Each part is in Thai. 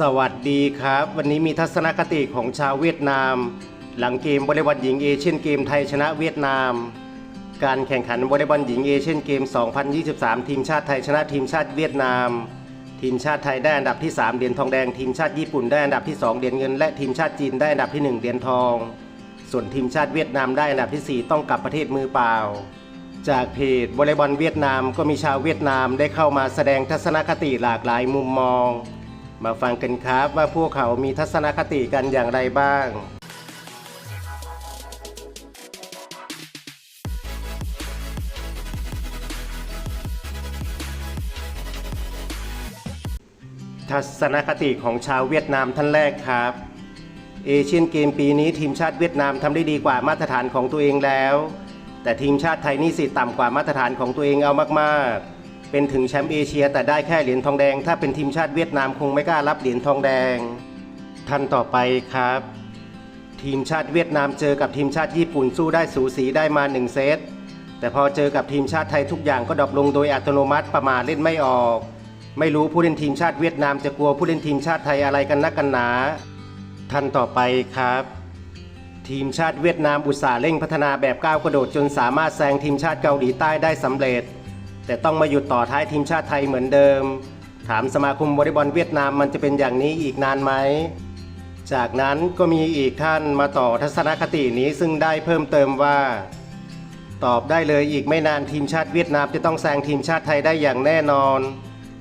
สวัสดีครับ วันนี้มีทัศนคติของชาวเวียดนาม หลังเกมวอลเลย์บอลหญิงเอเชียนเกมไทยชนะเวียดนาม การแข่งขันวอลเลย์บอลหญิงเอเชียนเกม 2023 ทีมชาติไทยชนะทีมชาติเวียดนาม ทีมชาติไทยได้อันดับที่ 3 เหรียญทองแดง ทีมชาติญี่ปุ่นได้อันดับที่ 2 เหรียญเงิน และทีมชาติจีนได้อันดับที่ 1 เหรียญทอง ส่วนทีมชาติเวียดนามได้อันดับทีสี่4 ต้องกลับประเทศมือเปล่า จากเพจวอลเลย์บอลเวียดนามก็มีชาวเวียดนามได้เข้ามาแสดงทัศนคติหลากหลายมุมมอง มาฟังกันครับว่าพวกเขามีทัศนคติกันอย่างไรบ้าง ทัศนคติของชาวเวียดนามท่านแรกครับ เอเชียนเกมปีนี้ทีมชาติเวียดนามทำได้ดีกว่ามาตรฐานของตัวเองแล้ว แต่ทีมชาติไทยนี่สิต่ำกว่ามาตรฐานของตัวเองเอามากๆ เป็นถึงแชมป์เอเชีย แต่ได้แค่เหรียญทองแดง ถ้าเป็นทีมชาติเวียดนามคงไม่กล้ารับเหรียญทองแดง ท่านต่อไปครับ ทีมชาติเวียดนามเจอกับทีมชาติญี่ปุ่นสู้ได้สูสีได้มาหนึ่งเซตแต่พอเจอกับทีมชาติไทยทุกอย่างก็ดรอปลงโดยอัตโนมัติประมาทเล่นไม่ออก ไม่รู้ผู้เล่นทีมชาติเวียดนามจะกลัวผู้เล่นทีมชาติไทยอะไรกันนักกันหนา ท่านต่อไปครับ ทีมชาติเวียดนามอุตส่าห์เร่งพัฒนาแบบก้าวกระโดดจนสามารถแซงทีมชาติเกาหลีใต้ได้สำเร็จ แต่ต้องมาหยุดต่อท้ายทีมชาติไทยเหมือนเดิม ถามสมาคมวอลเลย์บอลเวียดนามมันจะเป็นอย่างนี้อีกนานไหม จากนั้นก็มีอีกท่านมาต่อทัศนคตินี้ซึ่งได้เพิ่มเติมว่า ตอบได้เลยอีกไม่นานทีมชาติเวียดนามจะต้องแซงทีมชาติไทยได้อย่างแน่นอน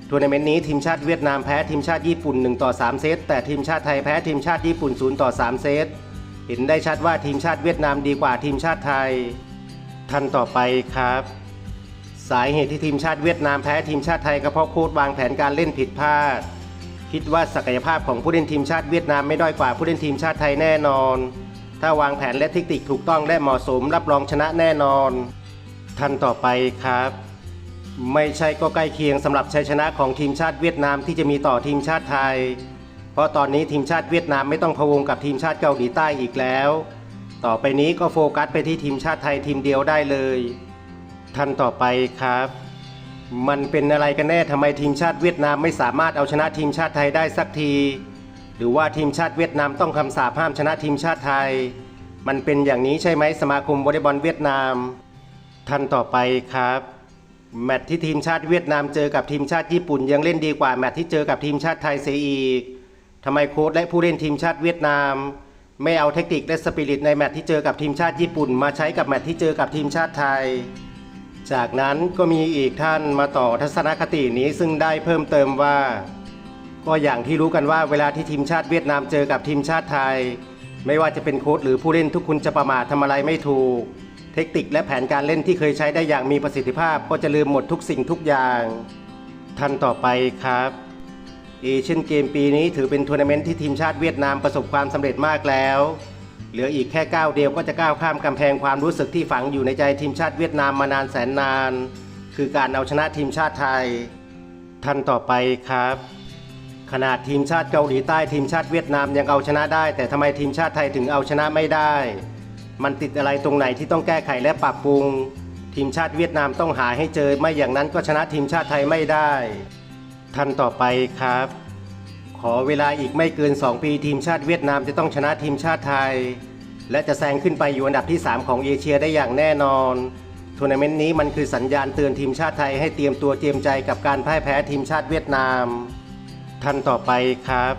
ทัวร์นาเมนต์นี้ทีมชาติเวียดนามแพ้ทีมชาติญี่ปุ่น1ต่อ3เซตแต่ทีมชาติไทยแพ้ทีมชาติญี่ปุ่น0ต่อ3เซตเห็นได้ชัดว่าทีมชาติเวียดนามดีกว่าทีมชาติไทยท่านต่อไปครับ สาเหตุที่ทีมชาติเวียดนามแพ้ทีมชาติไทยก็เพราะโค้ชวางแผนการเล่นผิดพลาด คิดว่าศักยภาพของผู้เล่นทีมชาติเวียดนามไม่ด้อยกว่าผู้เล่นทีมชาติไทยแน่นอน ถ้าวางแผนและเทคนิคถูกต้องและเหมาะสมรับรองชนะแน่นอน ท่านต่อไปครับ ไม่ใช่ก็ใกล้เคียงสำหรับชัยชนะของทีมชาติเวียดนามที่จะมีต่อทีมชาติไทย เพราะตอนนี้ทีมชาติเวียดนามไม่ต้องพะวงกับทีมชาติเกาหลีใต้อีกแล้ว ต่อไปนี้ก็โฟกัสไปที่ทีมชาติไทยทีมเดียวได้เลย ท่านต่อไปครับ มันเป็นอะไรกันแน่ทำไมทีมชาติเวียดนามไม่สามารถเอาชนะทีมชาติไทยได้สักที หรือว่าทีมชาติเวียดนามต้องคำสาปห้ามชนะทีมชาติไทย มันเป็นอย่างนี้ใช่ไหมสมาคมวอลเลย์บอลเวียดนาม ท่านต่อไปครับ แมตช์ที่ทีมชาติเวียดนามเจอกับทีมชาติญี่ปุ่นยังเล่นดีกว่าแมตช์ที่เจอกับทีมชาติไทยเสียอีกทำไมโค้ชและผู้เล่นทีมชาติเวียดนาม ไม่เอาเทคนิคและสปิริตในแมตช์ที่เจอกับทีมชาติญี่ปุ่น มาใช้กับแมตช์ที่เจอกับทีมชาติไทย จากนั้นก็มีอีกท่านมาต่อทัศนคตินี้ซึ่งได้เพิ่มเติมว่า ก็อย่างที่รู้กันว่าเวลาที่ทีมชาติเวียดนามเจอกับทีมชาติไทย ไม่ว่าจะเป็นโค้ชหรือผู้เล่นทุกคนจะประมาททำอะไรไม่ถูก เทคนิคและแผนการเล่นที่เคยใช้ได้อย่างมีประสิทธิภาพก็จะลืมหมดทุกสิ่งทุกอย่างท่านต่อไปครับเอเชียนเกมปีนี้ถือเป็นทัวร์นาเมนต์ที่ทีมชาติเวียดนามประสบความสำเร็จมากแล้ว เหลืออีกแค่ก้าวเดียวก็จะก้าวข้ามกำแพงความรู้สึกที่ฝังอยู่ในใจทีมชาติเวียดนามมานานแสนนาน คือการเอาชนะทีมชาติไทย ท่านต่อไปครับ ขนาดทีมชาติเกาหลีใต้ทีมชาติเวียดนามยังเอาชนะได้ แต่ทำไมทีมชาติไทยถึงเอาชนะไม่ได้ มันติดอะไรตรงไหนที่ต้องแก้ไขและปรับปรุง ทีมชาติเวียดนามต้องหาให้เจอไม่อย่างนั้นก็ชนะทีมชาติไทยไม่ได้ ท่านต่อไปครับ ขอเวลาอีกไม่เกิน 2 ปีทีมชาติเวียดนามจะต้องชนะทีมชาติไทย และจะแซงขึ้นไปอยู่อันดับที่ 3 ของเอเชียได้อย่างแน่นอนทัวร์นาเมนต์นี้มันคือสัญญาณเตือนทีมชาติไทยให้เตรียมตัวเตรียมใจกับการพ่ายแพ้ทีมชาติเวียดนามท่านต่อไปครับ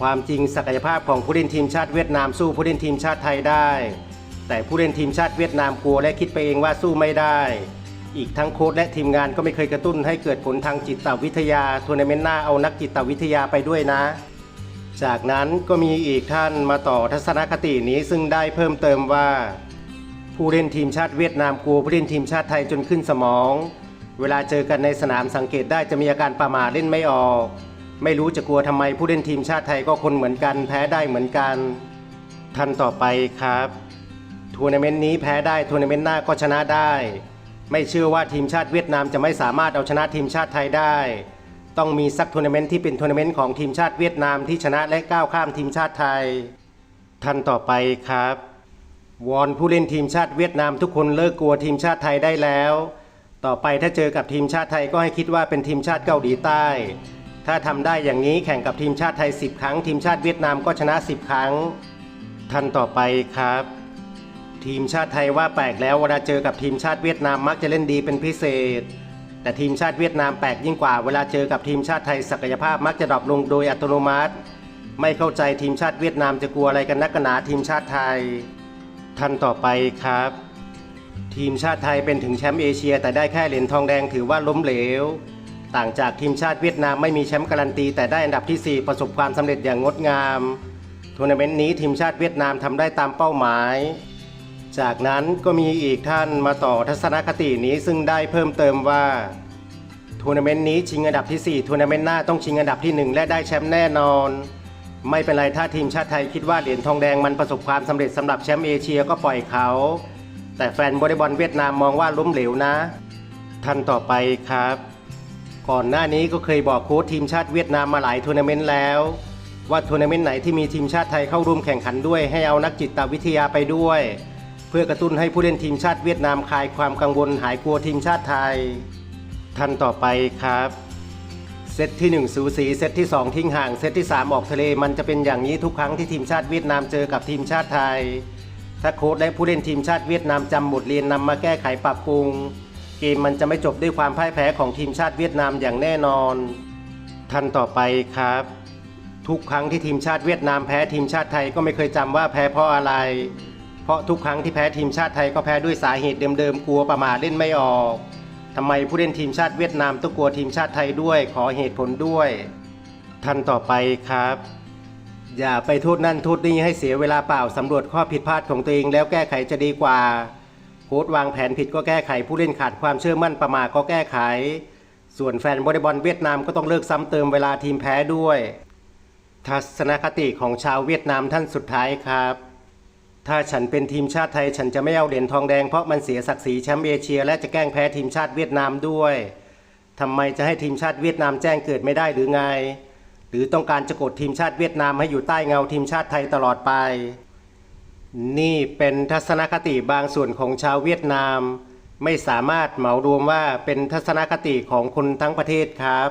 ความจริงศักยภาพของผู้เล่นทีมชาติเวียดนามสู้ผู้เล่นทีมชาติไทยได้ แต่ผู้เล่นทีมชาติเวียดนามกลัวและคิดไปเองว่าสู้ไม่ได้ อีกทั้งโค้ชและทีมงานก็ไม่เคยกระตุ้นให้เกิดผลทางจิตวิทยาทัวร์นาเมนต์หน้าเอานักจิตวิทยาไปด้วยนะ จากนั้นก็มีอีกท่านมาต่อทัศนคตินี้ซึ่งได้เพิ่มเติมว่า ผู้เล่นทีมชาติเวียดนามกลัวผู้เล่นทีมชาติไทยจนขึ้นสมอง เวลาเจอกันในสนามสังเกตได้จะมีอาการประมาทเล่นไม่ออก ไม่รู้จะกลัวทำไมผู้เล่นทีมชาติไทยก็คนเหมือนกันแพ้ได้เหมือนกันท่านต่อไปครับทัวร์นาเมนต์นี้แพ้ได้ทัวร์นาเมนต์หน้าก็ชนะได้ ไม่เชื่อว่าทีมชาติเวียดนามจะไม่สามารถเอาชนะทีมชาติไทยได้ ต้องมีสักทัวร์นาเมนต์ที่เป็นทัวร์นาเมนต์ของทีมชาติเวียดนามที่ชนะและก้าวข้ามทีมชาติไทย ท่านต่อไปครับ วอนผู้เล่นทีมชาติเวียดนามทุกคนเลิกกลัวทีมชาติไทยได้แล้ว ต่อไปถ้าเจอกับทีมชาติไทยก็ให้คิดว่าเป็นทีมชาติเกาหลีใต้ ถ้าทำได้อย่างนี้แข่งกับทีมชาติไทย 10 ครั้ง ทีมชาติเวียดนามก็ชนะ 10 ครั้ง ท่านต่อไปครับ ทีมชาติไทยว่าแปลกแล้วเวลาเจอกับทีมชาติเวียดนามมักจะเล่นดีเป็นพิเศษ แต่ทีมชาติเวียดนามแปลกยิ่งกว่าเวลาเจอกับทีมชาติไทยศักยภาพมักจะดรอปลงโดยอัตโนมัติ ไม่เข้าใจทีมชาติเวียดนามจะกลัวอะไรกันนักกันหนาทีมชาติไทยท่านต่อไปครับ ทีมชาติไทยเป็นถึงแชมป์เอเชียแต่ได้แค่เหรียญทองแดงถือว่าล้มเหลว ต่างจากทีมชาติเวียดนามไม่มีแชมป์การันตี แต่ได้อันดับทีสี่4 ประสบความสำเร็จอย่างงดงามทัวร์นาเมนต์นี้ทีมชาติเวียดนามทำได้ตามเป้าหมาย จากนั้นก็มีอีกท่านมาต่อทัศนคตินี้ซึ่งได้เพิ่มเติมว่าทัวร์นาเมนต์นี้ชิงอันดับทีสี่4ทัวร์นาเมนต์หน้าต้องชิงอันดับที่หนึ่งและได้แชมป์แน่นอน ไม่เป็นไรถ้าทีมชาติไทยคิดว่าเหรียญทองแดงมันประสบความสำเร็จสำหรับแชมป์เอเชียก็ปล่อยเขา แต่แฟนวอลเลย์บอลเวียดนามมองว่าล้มเหลวนะท่านต่อไปครับ ก่อนหน้านี้ก็เคยบอกโค้ชทีมชาติเวียดนามมาหลายทัวร์นาเมนต์แล้ว ว่าทัวร์นาเมนต์ไหนที่มีทีมชาติไทยเข้าร่วมแข่งขันด้วยให้เอานักจิตวิทยาไปด้วย พื่อกระตุ้นให้ผู้เล่นทีมชาติเวียดนามคลายความกังวลหายกลัวทีมชาติไทย ท่านต่อไปครับ เซตที่ 1 สูสีเซตที่ 2 ทิ้งห่าง เซตที่ 3 ออกทะเลมันจะเป็นอย่างนี้ทุกครั้งที่ทีมชาติเวียดนามเจอกับทีมชาติไทย ถ้าโค้ชและผู้เล่นทีมชาติเวียดนามจำบทเรียนนำมาแก้ไขปรับปรุง เกมมันจะไม่จบด้วยความพ่ายแพ้ของทีมชาติเวียดนามอย่างแน่นอน ท่านต่อไปครับ ทุกครั้งที่ทีมชาติเวียดนามแพ้ทีมชาติไทยก็ไม่เคยจำว่าแพ้เพราะอะไร เพราะทุกครั้งที่แพ้ทีมชาติไทยก็แพ้ด้วยสาเหตุเดิมๆ กลัวประมาทเล่นไม่ออกทำไมผู้เล่นทีมชาติเวียดนามต้องกลัวทีมชาติไทยด้วย ขอเหตุผลด้วย ท่านต่อไปครับ อย่าไปโทษนั่นโทษนี่ให้เสียเวลาเปล่าสำรวจข้อผิดพลาดของตัวเองแล้วแก้ไขจะดีกว่า โค้ดวางแผนผิดก็แก้ไขผู้เล่นขาดความเชื่อมั่นประมาทก็แก้ไข ส่วนแฟนวอลเลย์บอลเวียดนามก็ต้องเลิกซ้ำเติมเวลาทีมแพ้ด้วย ทัศนคติของชาวเวียดนามท่านสุดท้ายครับ ถ้าฉันเป็นทีมชาติไทย ฉันจะไม่เอาเหรียญทองแดงเพราะมันเสียศักดิ์ศรีแชมป์เอเชีย และจะแกล้งแพ้ทีมชาติเวียดนามด้วยทำไมจะให้ทีมชาติเวียดนามแจ้งเกิดไม่ได้หรือไง หรือต้องการจะกดทีมชาติเวียดนามให้อยู่ใต้เงาทีมชาติไทยตลอดไป นี่เป็นทัศนคติบางส่วนของชาวเวียดนาม ไม่สามารถเหมารวมว่าเป็นทัศนคติของคนทั้งประเทศครับ